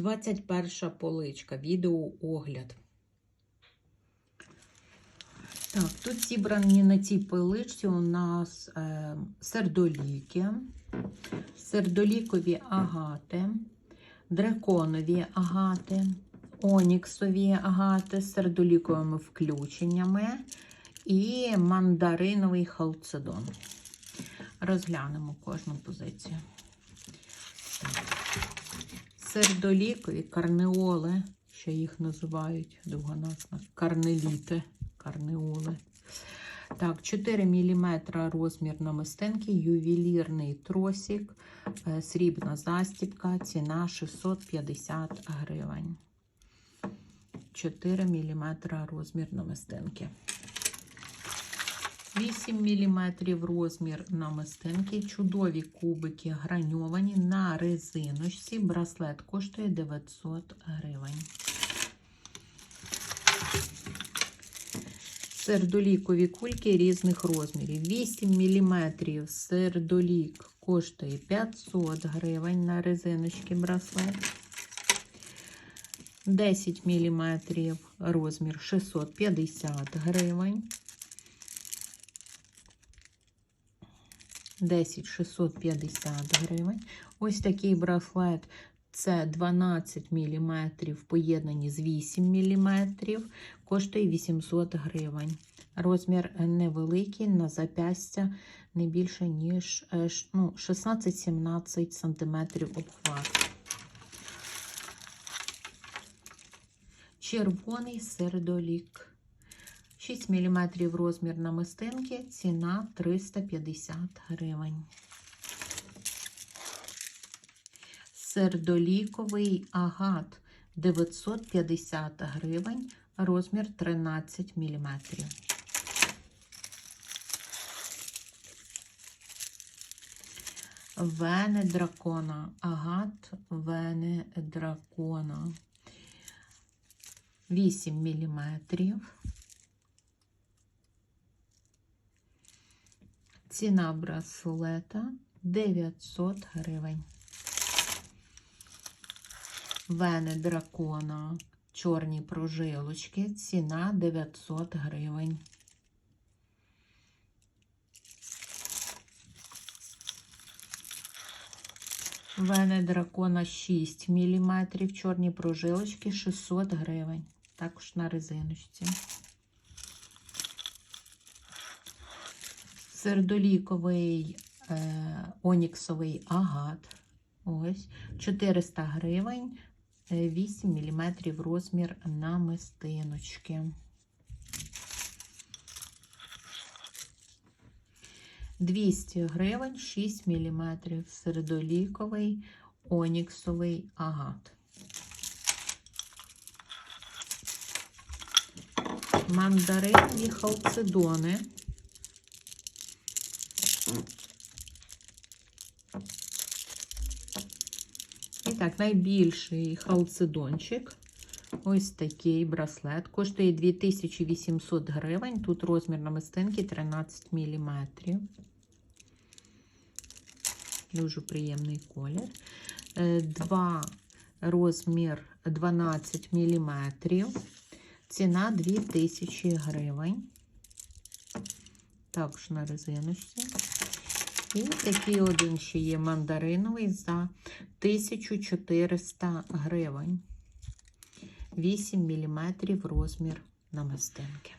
21 поличка, відеоогляд. Так, тут зібрані на цій поличці у нас е, сердоліки, сердолікові агати, драконові агати, оніксові агати з сердоліковими включеннями і мандариновий халцедон. Розглянемо кожну позицію. Сердолікові карнеоли, ще їх називають довгоназна, карнеліти, карнеоли. Так, 4 мм розмір намистинки, ювелірний тросик, е, срібна застібка, ціна 650 гривень. 4 мм розмір намистинки. 8 мм розмір намистинки, чудові кубики граньовані на резиночці. Браслет коштує 900 гривень. Сердолікові кульки різних розмірів. 8 мм сердолік коштує 500 гривень на резиночки браслет. 10 мм розмір 650 гривень. 10 650 гривень. Ось такий браслет це 12 мм поєднані з 8 мм, коштує 800 гривень. Розмір невеликий, на запястя не більше, ніж е, ну, 16-17 см обхват. Червоний сердолік. 6 мм розмір намистинки, ціна 350 гривень. Сердоліковий агат 950 гривень, розмір 13 мм. Вени дракона. Агат вени дракона. 8 мм. Ціна браслета 900 гривень. Вени дракона, чорні прожилочки, ціна 900 гривень. Вени дракона 6 мм, чорні прожилочки 600 гривень. Також на резиночці. Сердоліковий е, оніксовий агат. Ось 400 гривень, е, 8 мм розмір намистиночки. Двісті гривень, 6 мм сердоліковий оніксовий агат. Мандаринові халцедони. І так, найбільший халцедончик. Ось такий браслет. Коштує 2800 гривень. Тут розмір намистинки 13 мм. Дуже приємний колір. Е, Два розмір 12 мм. Ціна 2000 гривень. Також на резиночці. І такий один ще є мандариновий за 1400 гривень. 8 мм розмір намистинки.